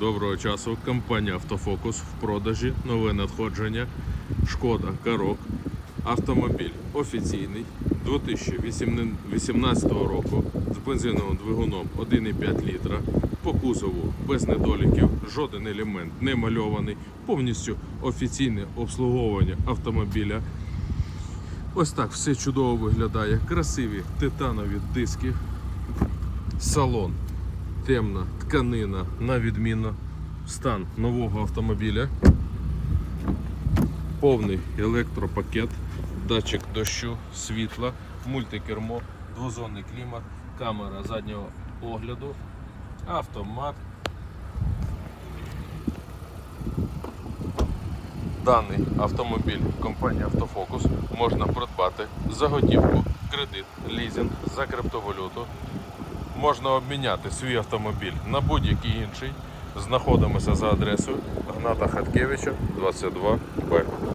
Доброго часу. Компанія Автофокус в продажі. Нове надходження. Шкода Карок. Автомобіль офіційний 2018 року з бензиновим двигуном 1,5 літра. По кузову без недоліків, жоден елемент не мальований, повністю офіційне обслуговування автомобіля. Ось так все чудово виглядає. Красиві титанові диски, салон, темна тканина на відмінно стан нового автомобіля. Повний електропакет, датчик дощу, світла, мультикермо, двозонний клімат, камера заднього огляду, автомат. Даний автомобіль компанії Автофокус можна придбати за готівку, кредит, лізинг за криптовалюту. Можна обміняти свій автомобіль на будь-який інший. Знаходимося за адресою Гната Хаткевича 22Б.